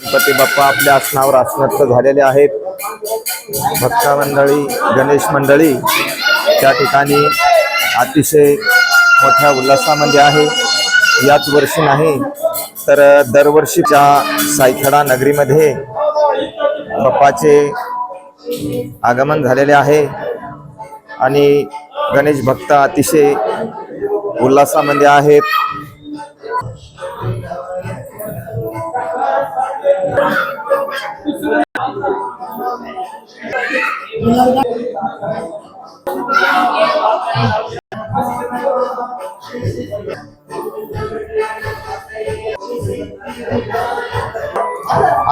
गणपती बाप्पा आपल्या आसनावर आसनस्थ झालेले आहेत. भक्त मंडळी गणेश मंडळी त्या ठिकाणी अतिशय मोठ्या उल्हासामध्ये आहे. याच वर्षी नाही तर दरवर्षीच्या सायखडा नगरीमध्ये बाप्पाचे आगमन झालेले आहे. आणि गणेश भक्त अतिशय उल्हासामध्ये आहेत.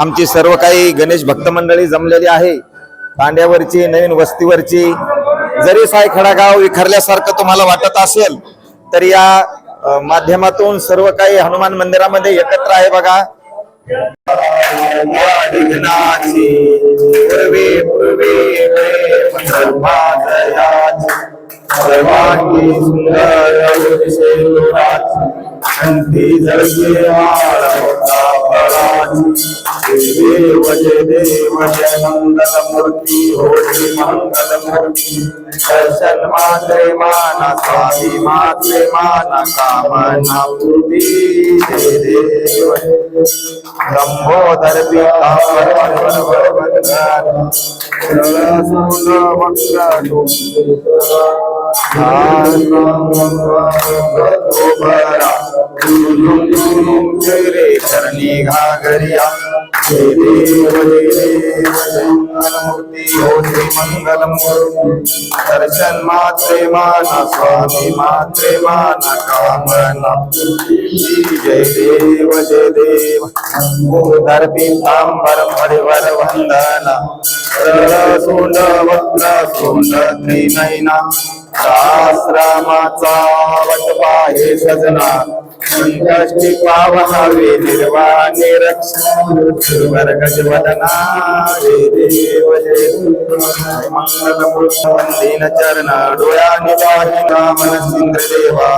आमची सर्व काही गणेश भक्त मंडळी जमलेली आहे. तांड्यावरची नवीन वस्तीवरची. जरी सायखडा गाव विखरल्यासारखं तुम्हाला वाटत असेल तर या माध्यमातून सर्व काही हनुमान मंदिरामध्ये एकत्र आहे बघा. विघ्नाची पूर्वे पूर्वे सर्वांगी सुंदर शांती जळके होता देव जय देव जय मंगल मूर्ती होती मंगल दर्शन मात्रे माना स्वामी मात्रे माना कामना पूर्वी जय देव लंबोदर पीतांबर वरवर वंदन सुन मंगल रे चरणी घागरिया जय देव जय देव मंगल मूर्ती होते मंगल मूर्ती दर्शन मात्रे माना स्वामी मात्रे माना कामना जय देव जय देव गोधर पीतांबर परिवर वंदना सोंड वक्र सोंड त्रिनयना सहस्रमाचा वटपाहे सजना संकष्टी पावनावे निर्वाणे रक्षण गजवदना जय देव जय मंगल मूर्त वंदीन चरण डोळ्याने पाहिना मनसिंद्र देवा